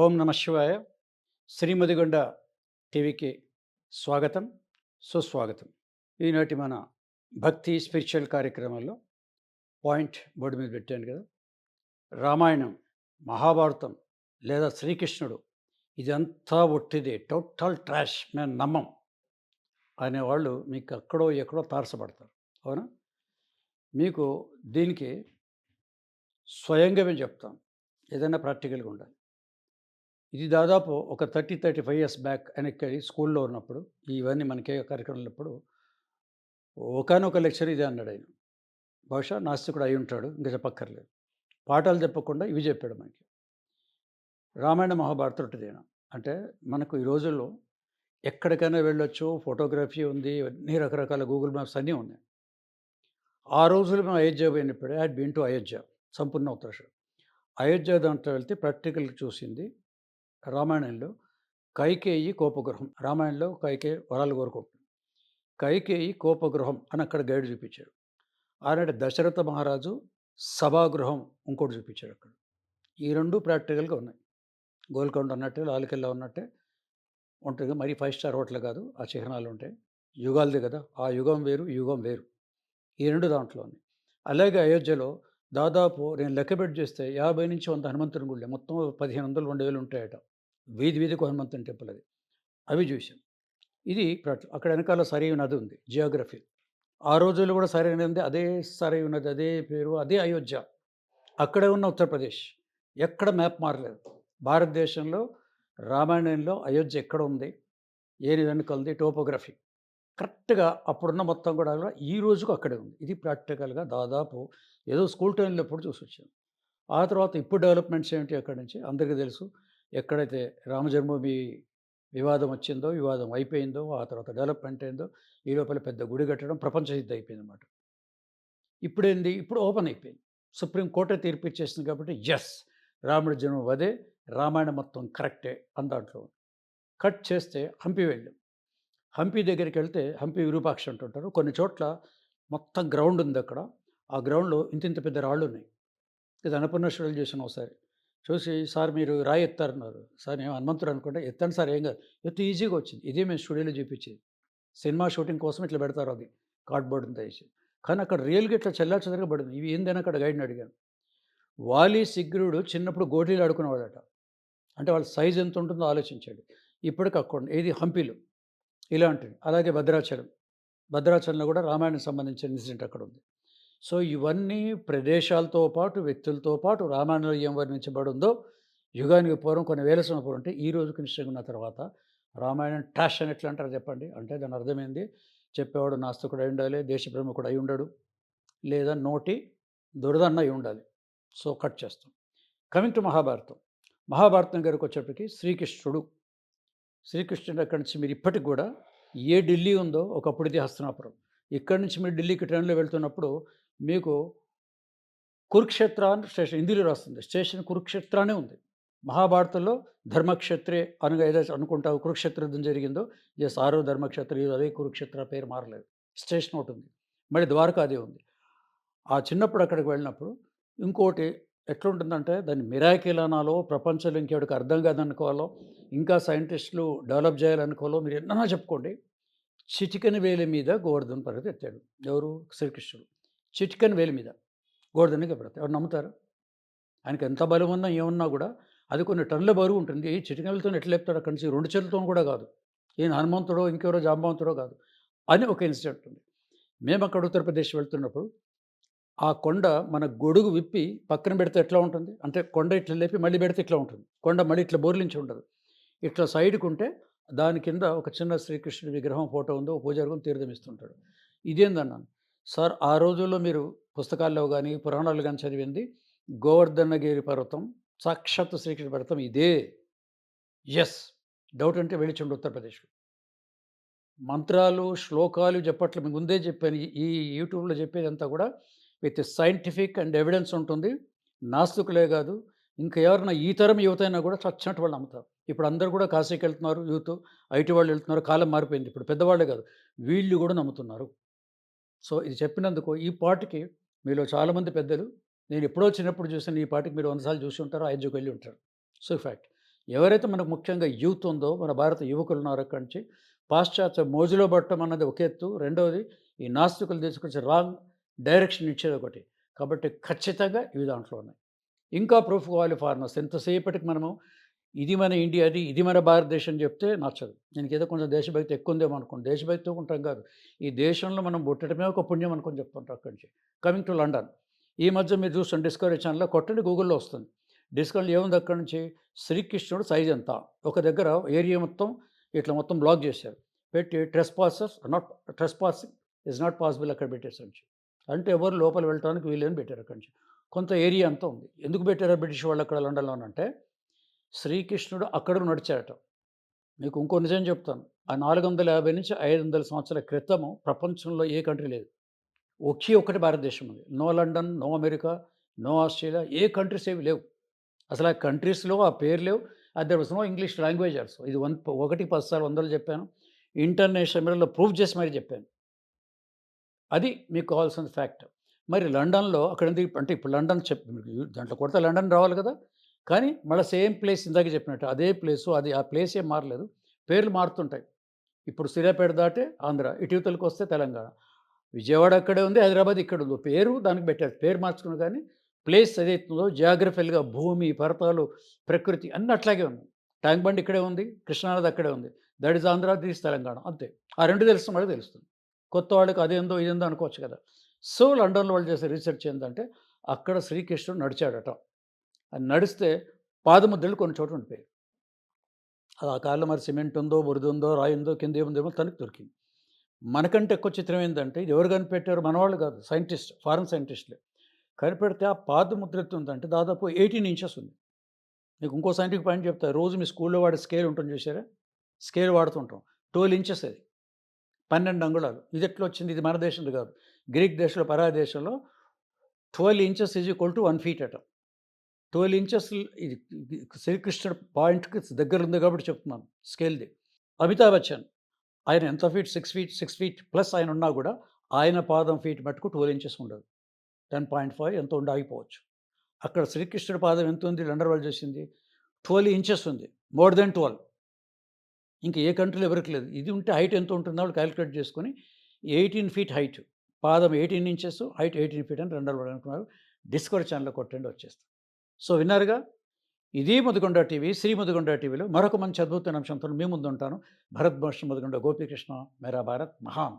ఓం నమ శివాయ. శ్రీమదిగొండ టీవీకి స్వాగతం సుస్వాగతం. ఈనాటి మన భక్తి స్పిరిచువల్ కార్యక్రమాల్లో పాయింట్ బోర్డు మీద పెట్టాను కదా. రామాయణం మహాభారతం లేదా శ్రీకృష్ణుడు ఇదంతా ఒట్టిదే టోటల్ ట్రాష్ మేము నమ్మం అనేవాళ్ళు మీకు అక్కడో ఎక్కడో తారసపడతారు. అవునా? మీకు దీనికి స్వయంగా మేము చెప్తాం. ఏదైనా ప్రాక్టికల్గా ఉండాలి. ఇది దాదాపు ఒక thirty thirty five years back వెనక్కి స్కూల్లో ఉన్నప్పుడు ఇవన్నీ మనకే కార్యక్రమంలో ఇప్పుడు ఒకనొక లెక్చర్ ఇదే అన్నాడు ఆయన. బహుశా నాస్తికుడు అయి ఉంటాడు ఇంకా చెప్పక్కర్లేదు. పాఠాలు చెప్పకుండా ఇవి చెప్పాడు మనకి. రామాయణ మహాభారతం ఒకటిదేనా అంటే మనకు ఈ రోజుల్లో ఎక్కడికైనా వెళ్ళొచ్చు ఫోటోగ్రఫీ ఉంది అన్ని రకరకాల గూగుల్ మ్యాప్స్ అన్నీ ఉన్నాయి. ఆ రోజులు మేము అయోధ్య పోయినప్పుడు హ్యాడ్ బీన్ టు అయోధ్య సంపూర్ణ ఉత్తరాషం. అయోధ్య దాంట్లో వెళ్తే ప్రాక్టికల్ చూసింది రామాయణంలో కైకేయి కోపగృహం. రామాయణంలో కైకే వరాలు కోరుకుంటుంది. కైకేయి కోపగృహం అని అక్కడ గైడ్ చూపించాడు. ఆనాడు దశరథ మహారాజు సభాగృహం ఇంకోటి చూపించాడు అక్కడ. ఈ రెండు ప్రాక్టికల్గా ఉన్నాయి. గోల్కొండ ఉన్నట్టే లాలికెల్లా ఉన్నట్టే ఉంటుంది మరి ఫైవ్ స్టార్ హోటల్ కాదు ఆ చిహ్నాలు ఉంటాయి. యుగాలది కదా ఆ యుగం వేరు యుగం వేరు. ఈ రెండు దాంట్లో ఉన్నాయి. అలాగే అయోధ్యలో దాదాపు నేను లెక్కబెట్టి చేస్తే యాభై నుంచి వంద హనుమంతుని గుళ్ళే. మొత్తం పదిహేను వందలు రెండు వేలు ఉంటాయట. వీధి వీధికి హనుమంతుని టెంపుల్ అది. అవి చూసాం ఇది అక్కడ వెనకాల సరైన నది ఉంది జియోగ్రఫీ. ఆ రోజుల్లో కూడా సరైన ఉంది అదే సరైన ఉన్నది అదే పేరు అదే అయోధ్య. అక్కడే ఉన్న ఉత్తరప్రదేశ్ ఎక్కడ మ్యాప్ మారలేదు. భారతదేశంలో రామాయణంలో అయోధ్య ఎక్కడ ఉంది? ఏని వెనుకలది టోపోగ్రఫీ. కరెక్ట్గా అప్పుడున్న మొత్తం కూడా ఈ రోజుకు అక్కడే ఉంది. ఇది ప్రాక్టికల్గా దాదాపు ఏదో స్కూల్ టైంలో ఎప్పుడు చూసి వచ్చాను ఆ తర్వాత ఇప్పుడు డెవలప్మెంట్స్ ఏంటి అక్కడి నుంచి? అందరికీ తెలుసు. ఎక్కడైతే రామజన్మభూమి వివాదం వచ్చిందో వివాదం అయిపోయిందో ఆ తర్వాత డెవలప్మెంట్ అయిందో ఈ లోపల పెద్ద గుడి కట్టడం ప్రపంచ సిద్ధి అయిపోయింది అనమాట ఇప్పుడేంది? ఇప్పుడు ఓపెన్ అయిపోయింది. సుప్రీం కోర్టే తీర్పు ఇచ్చేసింది కాబట్టి ఎస్ రాముడి జన్మ వదే రామాయణం మొత్తం కరెక్టే అందాంట్లో కట్ చేస్తే హంపి వెళ్ళాం. హంపి దగ్గరికి వెళ్తే హంపి విరూపాక్ష అంటుంటారు. కొన్ని చోట్ల మొత్తం గ్రౌండ్ ఉంది అక్కడ. ఆ గ్రౌండ్లో ఇంత ఇంత పెద్ద రాళ్ళు ఉన్నాయి. ఇది అన్నపూర్ణేశ్వరులు చేసిన ఒకసారి చూసి సార్ మీరు రాయి ఎత్తారన్నారు సార్ నేను హనుమంతుడు అనుకుంటే. ఎత్తండి సార్ ఏం కాదు. ఎత్తు ఈజీగా వచ్చింది. ఇదే మేము స్టూడియోలో చూపించేది. సినిమా షూటింగ్ కోసం ఇట్లా పెడతారు అది కార్డ్బోర్డ్ తెచ్చి కానీ అక్కడ రియల్గా ఇట్లా చెల్లా పడింది. ఇవి ఏందని అక్కడ గైడ్ని అడిగాను. వాలి సిగ్గురుడు చిన్నప్పుడు గోటీలు ఆడుకునేవాడట. అంటే వాళ్ళ సైజ్ ఎంత ఉంటుందో ఆలోచించాడు. ఇప్పటికి అక్కడ ఏది హంపీలు ఇలాంటివి. అలాగే భద్రాచలం. భద్రాచలంలో కూడా రామాయణం సంబంధించిన ఇన్సిడెంట్ అక్కడ ఉంది. సో ఇవన్నీ ప్రదేశాలతో పాటు వ్యక్తులతో పాటు రామాయణంలో ఏం వర్ణించబడి ఉందో యుగానికి పూర్వం కొన్ని వేల సంవత్సరం అంటే ఈ రోజుకి నిశ్చయంగా ఉన్న తర్వాత రామాయణం ట్రాష్ అని ఎట్లా అంటారు చెప్పండి? అంటే దాని అర్థమైంది? చెప్పేవాడు నాస్తికుడు అయి ఉండాలి దేశ కూడా అయి ఉండడు లేదా నోటి దురదన్న అయి ఉండాలి. సో కట్ చేస్తాం. Coming to Mahabharatam. మహాభారతం గారికి వచ్చేప్పటికి శ్రీకృష్ణుడు. శ్రీకృష్ణుడు అక్కడి నుంచి మీరు ఇప్పటికి కూడా ఏ ఢిల్లీ ఉందో ఒకప్పుడు ఇది హస్తనాపురం ఇక్కడి నుంచి మీరు ఢిల్లీకి ట్రైన్లో వెళ్తున్నప్పుడు మీకు కురుక్షేత్ర స్టేషన్ హిందీలో రాస్తుంది. స్టేషన్ కురుక్షేత్రానే ఉంది. మహాభారతంలో ధర్మక్షత్రే అనగా ఏదైతే అనుకుంటావు కురుక్షేత్ర యుద్ధం జరిగిందో ఎస్ ఆరో ధర్మక్షత్ర అదే కురుక్షేత్ర పేరు మారలేదు. స్టేషన్ ఒకటి ఉంది. మళ్ళీ ద్వారకా అదే ఉంది. ఆ చిన్నప్పుడు అక్కడికి వెళ్ళినప్పుడు ఇంకోటి ఎట్లుంటుందంటే దాన్ని మిరాకిల్ అనాలో ప్రపంచంలో ఇంకెవడికి అర్థం కాదనుకోవాలో ఇంకా సైంటిస్టులు డెవలప్ చేయాలనుకోవాలో మీరు ఎన్నైనా చెప్పుకోండి చిటికని వేలి మీద గోవర్ధన్ పర్వతం ఎత్తాడు ఎవరు? శ్రీకృష్ణుడు. చిటికెన్ వేలి మీద. గోవర్ధన్కి పెడతాడు ఎవరు నమ్ముతారు? ఆయనకి ఎంత బలం ఉన్నా ఏమున్నా కూడా అది కొన్ని టన్నుల బరువు ఉంటుంది. ఈ చిటికెన్లతో ఎట్లా లేపుతాడు అక్కడి నుంచి? రెండు చేతులతో కూడా కాదు. ఈయన హనుమంతుడో ఇంకెవరో జాంబవంతుడో కాదు. అని ఒక ఇన్సిడెంట్ ఉంది మేము అక్కడ ఉత్తరప్రదేశ్ వెళ్తున్నప్పుడు ఆ కొండ మన గొడుగు విప్పి పక్కన పెడితే ఎట్లా ఉంటుంది? అంటే కొండ ఇట్లా లేపి మళ్ళీ పెడితే ఇట్లా ఉంటుంది. కొండ మళ్ళీ ఇట్లా బోర్లించి ఉండదు. ఇట్లా సైడ్కి ఉంటే దాని కింద ఒక చిన్న శ్రీకృష్ణుడి విగ్రహం ఫోటో ఉందో పూజారుకుని తీర్థం ఇస్తుంటాడు. ఇదేందన్నాను? సార్ ఆ రోజుల్లో మీరు పుస్తకాల్లో కానీ పురాణాలు కానీ చదివింది గోవర్ధనగిరి పర్వతం సాక్షాత్ శ్రీకృష్ణ పర్వతం ఇదే. ఎస్ డౌట్ అంటే వెళ్ళిచండి ఉత్తరప్రదేశ్లో మంత్రాలు శ్లోకాలు చెప్పట్లు. మీకు ముందే చెప్పాను. ఈ యూట్యూబ్లో చెప్పేదంతా కూడా విత్ సైంటిఫిక్ అండ్ ఎవిడెన్స్ ఉంటుంది. నాస్తికులే కాదు. ఇంకా ఎవరైనా ఈ తరం యువత అయినా కూడా చచ్చినట్టు వాళ్ళు నమ్ముతారు. ఇప్పుడు అందరూ కూడా కాశీకి వెళ్తున్నారు యూత్. ఐటీ వాళ్ళు వెళ్తున్నారు కాలం మారిపోయింది. ఇప్పుడు పెద్దవాళ్ళే కాదు. వీళ్ళు కూడా నమ్ముతున్నారు. సో ఇది చెప్పినందుకు ఈ పాటకి మీలో చాలామంది పెద్దలు నేను ఎప్పుడో చిన్నప్పుడు చూసిన ఈ పాటకి మీరు వందసార్లు చూసి ఉంటారు అయోధ్యకు వెళ్ళి ఉంటారు. So fact. ఎవరైతే మనకు ముఖ్యంగా యూత్ ఉందో మన భారత యువకులు ఉన్నారో అక్కడి నుంచి పాశ్చాత్య మోజులో పట్టడం అన్నది ఒక ఎత్తు. రెండవది ఈ నాస్తికులు తీసుకొచ్చి రాంగ్ డైరెక్షన్ ఇచ్చేది ఒకటి. కాబట్టి ఖచ్చితంగా ఇవి దాంట్లో ఉన్నాయి. ఇంకా ప్రూఫ్ కావాలి ఫారినర్స్ ఎంతసేపటికి మనము ఇది మన ఇండియాది ఇది మన భారతదేశం చెప్తే నచ్చదు. నేను ఏదో కొంచెం దేశభక్తి ఎక్కువ ఉందేమో అనుకోండి దేశభక్తి ఉంటాం కాదు. ఈ దేశంలో మనం పుట్టడమే ఒక పుణ్యం అనుకొని చెప్తుంటాం అక్కడి నుంచి. Coming to London. ఈ మధ్య మీరు చూస్తాం డిస్కవరీ ఛానల్లో కొట్టండి గూగుల్లో వస్తుంది. డిస్కవరీ ఏముంది అక్కడి నుంచి? శ్రీకృష్ణుడు సైజ్ ఎంత ఒక దగ్గర ఏరియా మొత్తం ఇట్లా మొత్తం బ్లాక్ చేశారు. పెట్టి trespassers not trespassing is not possible అక్కడ పెట్టేసి నుంచి. అంటే ఎవరు లోపల వెళ్ళడానికి వీళ్ళని పెట్టారు అక్కడి నుంచి. కొంత ఏరియా అంతా ఉంది. ఎందుకు పెట్టారు బ్రిటిష్ వాళ్ళు అక్కడ లండన్లోనంటే శ్రీకృష్ణుడు అక్కడ నడిచారట మీకు ఇంకో నిజం చెప్తాను. ఆ నాలుగు వందల యాభై నుంచి ఐదు వందల సంవత్సరాల క్రితము ప్రపంచంలో ఏ కంట్రీ లేదు. ఒకే ఒకటి భారతదేశం ఉంది. No London no America no Australia ఏ కంట్రీస్ ఏవి లేవు. అసలు ఆ కంట్రీస్లో ఆ పేరు లేవు. అది was no English language also ఇది వన్ ఒకటి పదిసార్లు వందలు చెప్పాను. ఇంటర్నేషనల్ మీడియాలో ప్రూఫ్ చేసి మరీ చెప్పాను. అది మీకు కావాల్సిన ఫ్యాక్ట్ మరి లండన్లో అక్కడ అంటే ఇప్పుడు లండన్ చెప్ దాంట్లో కొడితే లండన్ రావాలి కదా. కానీ మళ్ళీ సేమ్ ప్లేస్ ఇందాక చెప్పినట్టు అదే ప్లేసు అది ఆ ప్లేస్ ఏం మారలేదు. పేర్లు మారుతుంటాయి. ఇప్పుడు సిరాపేట దాటే ఆంధ్ర ఇటీవతలకు వస్తే తెలంగాణ. విజయవాడ అక్కడే ఉంది హైదరాబాద్ ఇక్కడ ఉంది. పేరు దానికి పెట్టారు పేరు మార్చుకుని కానీ ప్లేస్ ఏదైతుందో జాగ్రఫీలుగా భూమి పర్వతాలు ప్రకృతి అన్నీ అట్లాగే ఉంది ట్యాంక్ బండ్ ఇక్కడే ఉంది కృష్ణానది అక్కడే ఉంది. That is Andhra this Telangana అంతే. ఆ రెండు తెలుస్తుంది వాళ్ళకి తెలుస్తుంది. కొత్త వాళ్ళకి అదేందో ఇదేందో అనుకోవచ్చు కదా. సో లండన్లో వాళ్ళు చేసే రీసెర్చ్ ఏంటంటే అక్కడ శ్రీకృష్ణుడు నడిచాడట. అది నడిస్తే పాదముద్రలు కొన్ని చోట్ల ఉండిపోయాయి. అది ఆ కాలంలో మరి సిమెంట్ ఉందో బురద ఉందో రాయి ఉందో కింద ఏముందేమో తనకు దొరికింది. మనకంటే ఎక్కువ చిత్రం ఏంటంటే ఇది ఎవరు కనిపెట్టారు మనవాళ్ళు కాదు సైంటిస్ట్ ఫారెన్ సైంటిస్టులే. కనిపెడితే ఆ పాదముద్ర ఉందంటే దాదాపు ఎయిటీన్ ఇంచెస్ ఉంది. మీకు ఇంకో సైంటిఫిక్ పాయింట్ చెప్తా రోజు మీ స్కూల్లో వాడే స్కేల్ ఉంటుంది చూసారా స్కేల్ వాడుతుంటాం ట్వెల్వ్ ఇంచెస్ అది. పన్నెండు అంగుళాలు. ఇది ఎట్లా వచ్చింది? ఇది మన దేశంలో కాదు. గ్రీక్ దేశంలో పరాయ దేశంలో twelve inches is equal to one feet అట. ట్వెల్వ్ ఇంచెస్ ఇది శ్రీకృష్ణుడు పాయింట్కి దగ్గర ఉంది కాబట్టి చెప్తున్నాను స్కేల్ది. అమితాబ్ బచ్చన్ ఆయన ఎంత feet? Six feet six feet plus ఆయన ఉన్నా కూడా ఆయన పాదం ఫీట్ మట్టుకు ట్వెల్వ్ ఇంచెస్ ఉండదు. టెన్ పాయింట్ ఫైవ్ ఎంత ఉండి ఆగిపోవచ్చు. అక్కడ శ్రీకృష్ణుడి పాదం ఎంత ఉంది? లండర్ వాళ్ళు చేసింది? ట్వెల్వ్ ఇంచెస్ ఉంది మోర్ దెన్ ట్వెల్వ్. ఇంకా ఏ కంట్రీలో ఎవరికి లేదు. ఇది ఉంటే హైట్ ఎంత ఉంటుందో వాళ్ళు క్యాలిక్యులేట్ చేసుకొని ఎయిటీన్ ఫీట్ హైట్ పాదం eighteen inches height eighteen feet అని రెండు అనుకున్నారు. డిస్కవర్ ఛానల్ కొట్టండి వచ్చేస్తుంది సో విన్నారుగా? ఇది మధుగొండ టీవీ శ్రీ ముదుగొండ టీవీలో మరొక మంచి అద్భుతమైన అంశంతో మీ ముందు ఉంటాను భరత్ భాష ముదుగొండ గోపీకృష్ణ మేరా భారత్ మహాన్.